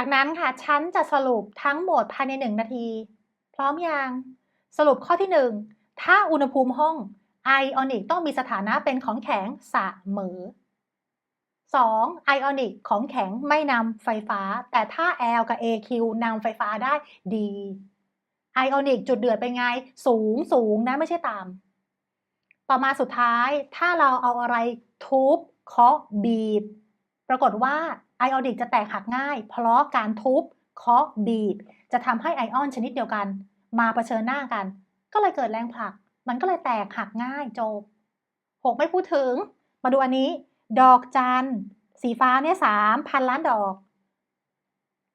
จากนั้นค่ะฉันจะสรุปทั้งหมดภายในหนึ่งนาที พร้อมยังสรุปข้อที่หนึ่งถ้าอุณหภูมิห้องไอออนิกต้องมีสถานะเป็นของแข็งเสมอ 2. ไอออนิกของแข็งไม่นำไฟฟ้า แต่ถ้า L กับ AQ นำไฟฟ้าได้ดีไอออนิกจุดเดือดเป็นไง สูงสูงนะไม่ใช่ต่ำต่อมาสุดท้ายถ้าเราเอาอะไรทุบเคาะบีบ ปรากฏว่า ไอออนิกจะแตกหักง่าย เพราะการทุบเคาะบีบจะทำให้ไอออนชนิดเดียวกัน มาเผชิญหน้ากัน ก็เลยเกิดแรงผลัก มันก็เลยแตกหักง่ายจบหกไม่พูดถึง มาดูอันนี้ ดอกจันสีฟ้าเนี่ยสามพันล้านดอก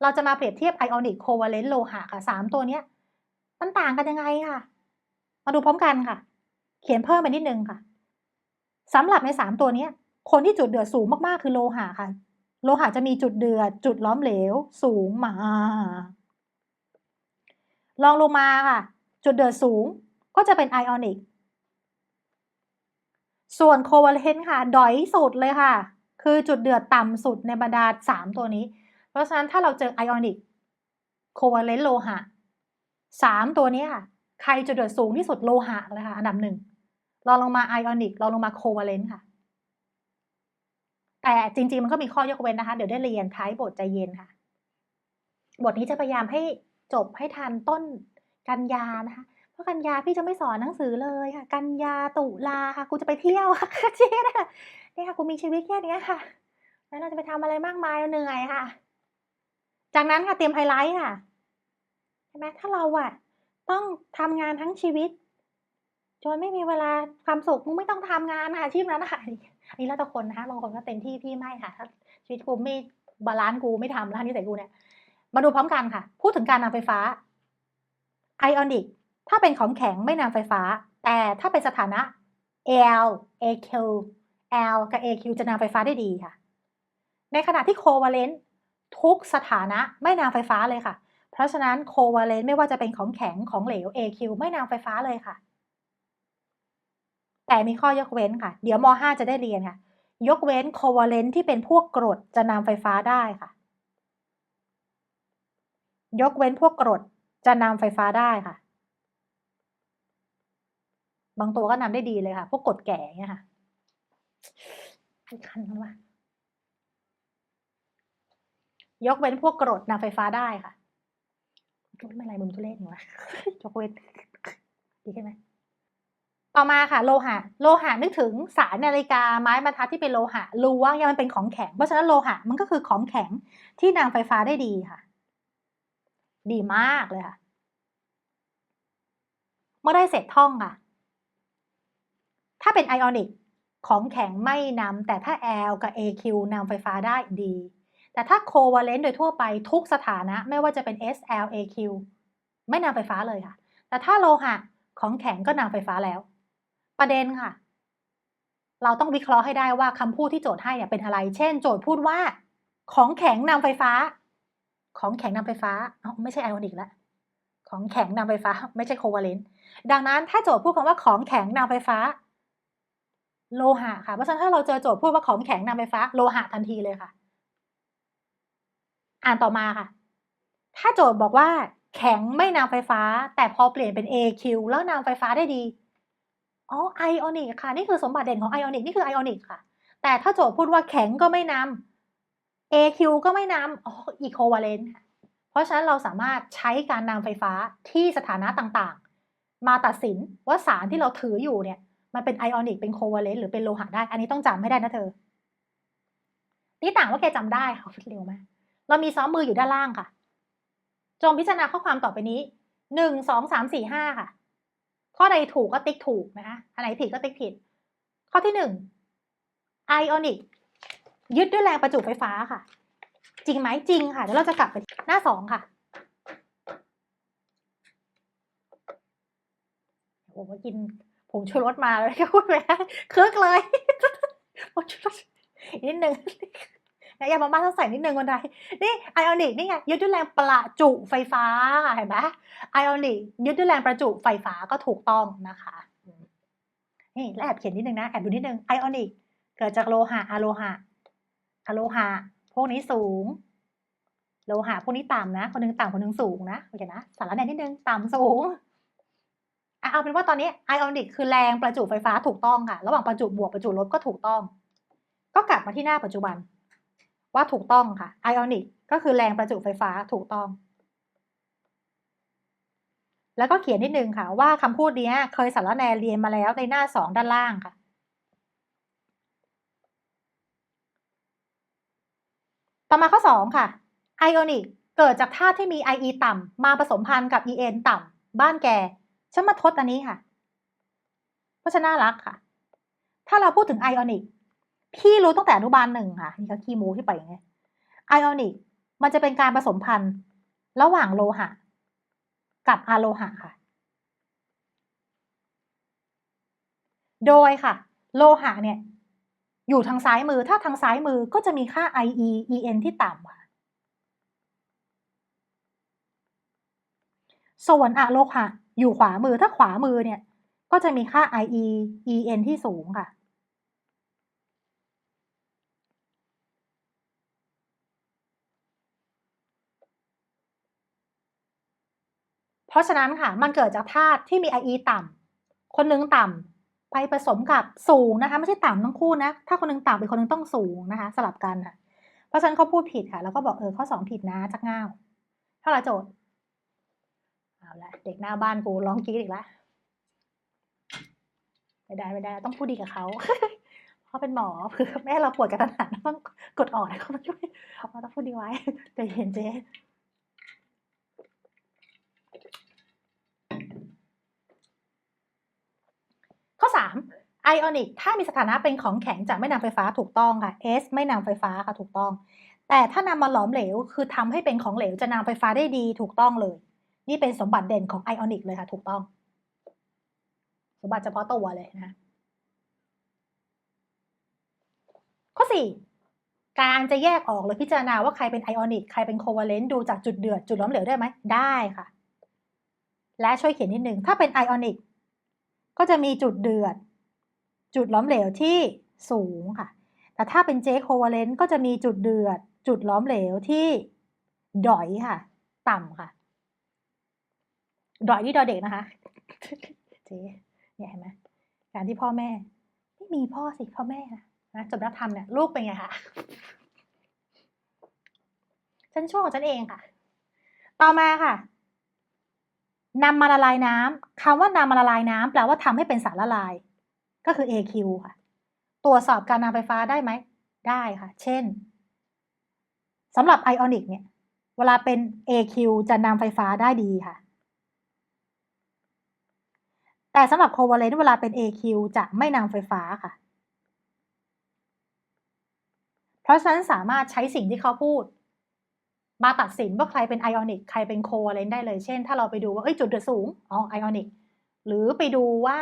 เราจะมาเปรียบเทียบไอออนิกโควาเลนต์โลหะค่ะสามตัวเนี้ยมันต่างกันยังไงค่ะ มาดูพร้อมกันค่ะ เขียนเพิ่มไปนิดนึงค่ะสำหรับในสามตัวเนี้ยคนที่จุดเดือดสูงมากๆคือโลหะค่ะ โลหะจะมีจุดเดือด จุดล้อมเหลว สูงมา ลองลงมาค่ะ จุดเดือดสูงก็จะเป็นไอออนิก ส่วนโควาเลนต์ค่ะ ดอยสุดเลยค่ะ คือจุดเดือดต่ำสุดในบรรดาสามตัวนี้ เพราะฉะนั้นถ้าเราเจอไอออนิกโควาเลนต์โลหะสามตัวนี้ค่ะ ใครจุดเดือดสูงที่สุดโลหะเลยค่ะ อันดับหนึ่ง ลองลงมาไอออนิกลองลงมาโควาเลนต์ค่ะ แต่จริง ๆ มันก็มีข้อยกเว้นนะคะ เดี๋ยวได้เรียนท้ายบทใจเย็นค่ะ บทนี้จะพยายามให้จบให้ทันต้นกันยานะคะ เพราะกันยาพี่จะไม่สอนหนังสือเลยค่ะ กันยาตุลาค่ะกูจะไปเที่ยวค่ะเจ๊นะนี่ค่ะกูมีชีวิตแค่นี้ค่ะ แล้วเราจะไปทำอะไรมากมายเหนื่อยค่ะ จากนั้นค่ะเตรียมไฮไลท์ค่ะใช่ไหมถ้าเราอะต้องทำงานทั้งชีวิตจนไม่มีเวลาความสุขมึงไม่ต้องทำงานค่ะอาชีพนั้นนะคะ อันนี้แล้วแต่คนนะคะบางคนก็เต็มที่พี่ไม่ค่ะ ถ้าชีวิตกูไม่บาลานซ์กูไม่ทำแล้วนี่ใส่กูเนี่ย มาดูพร้อมกันค่ะ พูดถึงการนำไฟฟ้าไอออนิกถ้าเป็นของแข็งไม่นำไฟฟ้า แต่ถ้าเป็นสถานะ L AQ L กับ AQ จะนำไฟฟ้าได้ดีค่ะ ในขณะที่โควาเลนต์ทุกสถานะไม่นำไฟฟ้าเลยค่ะ เพราะฉะนั้นโควาเลนต์ไม่ว่าจะเป็นของแข็งของเหลว AQ ไม่นำไฟฟ้าเลยค่ะ แต่มีข้อยกเว้นค่ะ เดี๋ยวม .5 จะได้เรียนค่ะ ยกเว้นโควาเลนต์ที่เป็นพวกกรดจะนำไฟฟ้าได้ค่ะ ยกเว้นพวกกรดจะนำไฟฟ้าได้ค่ะ บางตัวก็นำได้ดีเลยค่ะ พวกกรดแก่เนี่ยค่ะคันมันว่ายกเว้นพวกกรดนำไฟฟ้าได้ค่ะไม่ไรมึงทุเรศหนูวะยกเว้นดีใช่ไหม ต่อมาค่ะโลหะ โลหะนึกถึงสายนาฬิกาไม้บรรทัดที่เป็นโลหะรู้ว่ายังมันเป็นของแข็ง เพราะฉะนั้นโลหะมันก็คือของแข็งที่นำไฟฟ้าได้ดีค่ะ ดีมากเลยค่ะ เมื่อได้เสร็จท่องค่ะ ถ้าเป็นไอออนิกของแข็งไม่นำแต่ถ้า L กับ AQ นำไฟฟ้าได้ดี แต่ถ้าโควาเลนต์โดยทั่วไปทุกสถานะไม่ว่าจะเป็น SL AQ ไม่นำไฟฟ้าเลยค่ะ แต่ถ้าโลหะของแข็งก็นำไฟฟ้าแล้ว ประเด็นค่ะ เราต้องวิเคราะห์ให้ได้ว่าคำพูดที่โจทย์ให้เนี่ยเป็นอะไร เช่น โจทย์พูดว่า ของแข็งนำไฟฟ้า ของแข็งนำไฟฟ้าอ๋อไม่ใช่ไอออนิกแล้วของแข็งนำไฟฟ้า ไม่ใช่โควาเลนต์ดังนั้นถ้าโจทย์พูดคำว่าของแข็งนำไฟฟ้า โลหะค่ะเพราะฉะนั้นถ้าเราเจอโจทย์พูดว่าของแข็งนำไฟฟ้า โลหะทันทีเลยค่ะ อ่านต่อมาค่ะ ถ้าโจทย์บอกว่า แข็งไม่นำไฟฟ้า แต่พอเปลี่ยนเป็น AQ แล้วนำไฟฟ้าได้ดี อ๋อไอออนิกค่ะ นี่คือสมบัติเด่นของไอออนิกนี่คือไอออนิกค่ะ แต่ถ้าโจทย์พูดว่าแข็งก็ไม่นำ AQ ก็ไม่นำอ๋ออีโควาเลนต์เพราะฉะนั้นเราสามารถใช้การนำไฟฟ้าที่สถานะต่างๆ มาตัดสินว่าสารที่เราถืออยู่เนี่ย มันเป็นไอออนิกเป็นโควาเลนต์หรือเป็นโลหะได้ อันนี้ต้องจำให้ได้นะเธอนี่ต่างว่าแกจำได้ค่ะฟิตเร็วมากเรามีซ้อมมืออยู่ด้านล่างค่ะ จงพิจารณาข้อความต่อไปนี้หนึ่งสองสามสี่ห้าค่ะ ข้อใดถูกก็ติ๊กถูกนะคะอันไหนผิดก็ติ๊กผิด ข้อที่หนึ่งไอออนิกยึดด้วยแรงประจุไฟฟ้าค่ะ จริงไหมจริงค่ะเดี๋ยวเราจะกลับไปหน้าสองค่ะโอ้โหกินผงชูรสมาเลยก็พูดไปคึกเลยผงชูรสนิดนึง นะยามาม่าต้องใส่นิดนึงคนใดนี่ไอออนิกนี่ไงยึดด้วยแรงประจุไฟฟ้าเห็นไหมไอออนิกยึดด้วยแรงประจุไฟฟ้าก็ถูกต้องนะคะนี่แล้วแอบเขียนนิดนึงนะแอบดูนิดนึงไอออนิกเกิดจากโลหะอะโลหะอะโลหะ พวกนี้สูง โลหะพวกนี้ต่ำนะ คนหนึงต่ำคนหนึงสูงนะโอเคนะสารแหนนิดนึงต่ำสูงเอาเป็นว่าตอนนี้ไอออนิกคือแรงประจุไฟฟ้าถูกต้องค่ะ ระหว่างประจุบวกประจุลบก็ถูกต้อง ก็กลับมาที่หน้าปัจจุบัน ว่าถูกต้องค่ะไอออนิกก็คือแรงประจุไฟฟ้าถูกต้อง แล้วก็เขียนนิดนึงค่ะ ว่าคำพูดนี้เคยสารแนเรียนมาแล้วในหน้าสองด้านล่างค่ะ ต่อมาข้อสองค่ะไอออนิกเกิดจากธาตุที่มี IE ต่ำมาผสมพันธ์กับ EN ต่ำบ้านแกฉันมาทดอันนี้ค่ะ เพราะฉะน่ารักค่ะ ถ้าเราพูดถึงไอออนิก พี่รู้ตั้งแต่อนุบาลหนึ่งค่ะนี่ก็ขี้โมูที่ไปอย่างเงี้ยไอออนิกมันจะเป็นการผสมพันธุ์ระหว่างโลหะ กับอะโลหะค่ะ โดยค่ะ โลหะเนี่ย อยู่ทางซ้ายมือถ้าทางซ้ายมือก็จะมีค่า IE EN ที่ต่ำค่ะ ส่วนอะโลหะอยู่ขวามือถ้าขวามือเนี่ย ก็จะมีค่า IE EN ที่สูงค่ะ เพราะฉะนั้นค่ะมันเกิดจากธาตุที่มี IE ต่ำคนหนึงต่ำไปผสมกับสูงนะคะไม่ใช่ต่ำทั้งคู่นะถ้าคนหนึงต่ำเป็นคนหนึงต้องสูงนะคะ สลับกันค่ะเพราะฉะนั้นเขาพูดผิดค่ะ แล้วก็บอกเออข้อสองผิดนะจักง่าวเท่าไหร่โจทย์เอาละเด็กหน้าบ้านกูร้องกรี๊ดอีกแล้วไม่ได้ไม่ได้ ต้องพูดดีกับเขาเขาเป็นหมอเผื่อแม่เราปวดกระทันหันต้องกดออกให้เขามาช่วยเราต้องพูดดีไว้ใจเย็นเจ๊ ข้อสามไอออนิกถ้ามีสถานะเป็นของแข็งจะไม่นำไฟฟ้าถูกต้องค่ะ S ไม่นำไฟฟ้าค่ะถูกต้อง แต่ถ้านำมาหลอมเหลว คือทำให้เป็นของเหลวจะนำไฟฟ้าได้ดีถูกต้องเลย นี่เป็นสมบัติเด่นของไอออนิกเลยค่ะ ถูกต้อง สมบัติเฉพาะตัวเลยนะข้อ 4 การจะแยกออกหรือพิจารณาว่าใครเป็นไอออนิกใครเป็นโคเวเลนต์ดูจากจุดเดือดจุดหล้อมเหลวได้ไหมได้ค่ะ และช่วยเขียนนิดนึงถ้าเป็นไอออนิก ก็จะมีจุดเดือด จุดล้อมเหลวที่สูงค่ะ แต่ถ้าเป็นเจโคเวเลนต์ก็จะมีจุดเดือด จุดล้อมเหลวที่ดอยค่ะ ต่ำค่ะ ดอยนี่ดอเด็กนะคะ เจ๊เนี่ยเห็นไหมการที่พ่อแม่ ไม่มีพ่อสิพ่อแม่นะจบนักธรรมเนี่ยลูกเป็นไงคะฉันช่วงของฉันเองค่ะ ต่อมาค่ะ นำมาละลายน้ำคำว่านำมาละลายน้ำแปลว่าทำให้เป็นสารละลาย ก็คือ AQ ค่ะ ตรวจสอบการนำไฟฟ้าได้ไหม ได้ค่ะ เช่นสำหรับไอออนิกเนี่ย เวลาเป็น AQ จะนำไฟฟ้าได้ดีค่ะ แต่สำหรับโคเวเลนต์เวลาเป็น AQ จะไม่นำไฟฟ้าค่ะ เพราะฉะนั้นสามารถใช้สิ่งที่เขาพูด มาตัดสินว่าใครเป็นไอออนิกใครเป็นโคเวเลนต์ได้เลย เช่น ถ้าเราไปดูว่าเอ้ยจุดเดือดสูงอ๋อไอออนิกหรือไปดูว่า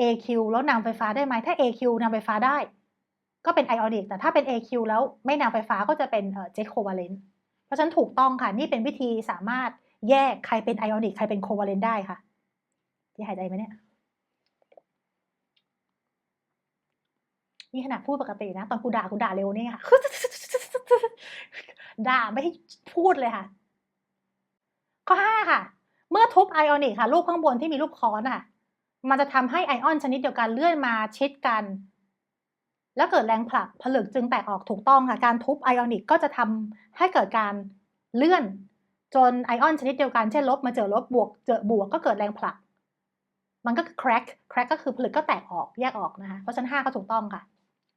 AQ แล้วนำไฟฟ้าได้ไหมถ้า AQ นำไฟฟ้าได้ ก็เป็นไอออนิกแต่ถ้าเป็น AQ แล้วไม่นำไฟฟ้าก็จะเป็นเอ่อเจโคเวเลนต์เพราะฉะนั้นถูกต้องค่ะ นี่เป็นวิธีสามารถแยกใครเป็นไอออนิกใครเป็นโคเวเลนต์ได้ค่ะที่หายใจไหมเนี่ยนี่ขนาดพูดปกตินะ ตอนกูด่ากูด่าเร็วนี่ค่ะ ด่าไม่ให้พูดเลยค่ะ ข้อห้าค่ะ เมื่อทุบไอออนิกค่ะ รูปข้างบนที่มีรูปค้อนค่ะ มันจะทำให้ไอออนชนิดเดียวกันเลื่อนมาชิดกัน แล้วเกิดแรงผลักผลึกจึงแตกออกถูกต้องค่ะ การทุบไอออนิกก็จะทำให้เกิดการเลื่อน จนไอออนชนิดเดียวกันเช่นลบมาเจอลบบวกเจอบวกก็เกิดแรงผลัก มันก็ crack crack ก็คือผลึกก็แตกออกแยกออกนะคะเพราะฉะนั้นห้าก็ถูกต้องค่ะ